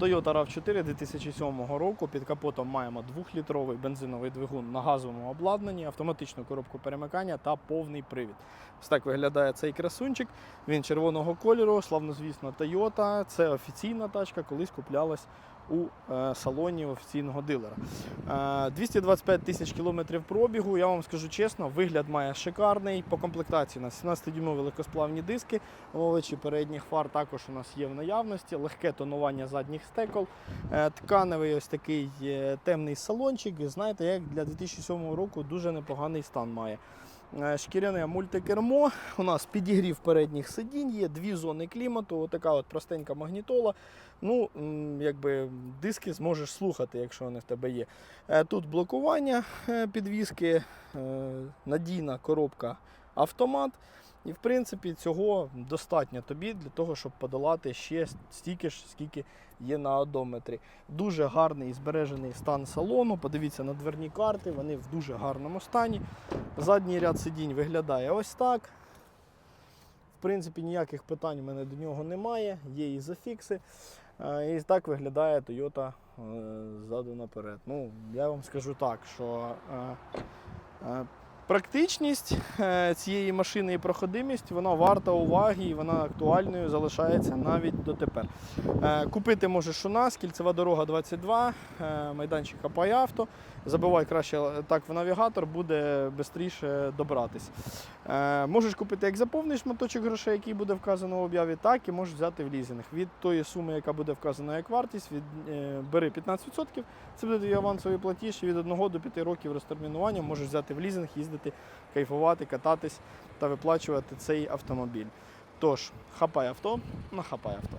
Toyota RAV4 2007 року. Під капотом маємо 2-літровий бензиновий двигун на газовому обладнанні, автоматичну коробку перемикання та повний привід. Ось так виглядає цей красунчик. Він червоного кольору, славнозвісно Toyota. Це офіційна тачка, колись куплялась у е, салоні офіційного дилера. Е, 225 тисяч кілометрів пробігу. Я вам скажу чесно, вигляд має шикарний. По комплектації у нас 17-дюймові легкосплавні диски, омовичі передніх фар також у нас є в наявності, легке тонування задніх стекол, е, тканевий ось такий е, темний салончик. Знаєте, як для 2007 року дуже непоганий стан має. Е, Шкіряне мультикермо. У нас підігрів передніх сидінь, є дві зони клімату, отака от простенька магнітола. Ну, якби диски зможеш слухати, якщо вони в тебе є. Тут блокування підвіски, надійна коробка автомат. І в принципі цього достатньо тобі для того, щоб подолати ще стільки ж, скільки є на одометрі. Дуже гарний і збережений стан салону. Подивіться на дверні карти, вони в дуже гарному стані. Задній ряд сидінь виглядає ось так. В принципі, ніяких питань у мене до нього немає, є і зафікси. Е, І так виглядає Toyota е, ззаду наперед. Ну, я вам скажу так, що е, практичність е, цієї машини і проходимість вона варта уваги і вона актуальною залишається навіть дотепер. Е, Купити можеш у нас, кільцева дорога 22, е, майданчик Хапай Авто. Забивай краще так в навігатор, буде швидше добратись. Можеш купити як за повний шматочок грошей, який буде вказано в об'яві, так і можеш взяти в лізинг. Від тої суми, яка буде вказана як вартість, від, бери 15%. Це буде твій авансовий платіж від 1 до 5 років розтермінування можеш взяти в лізинг, їздити, кайфувати, кататись та виплачувати цей автомобіль. Тож, хапай авто нахапай авто.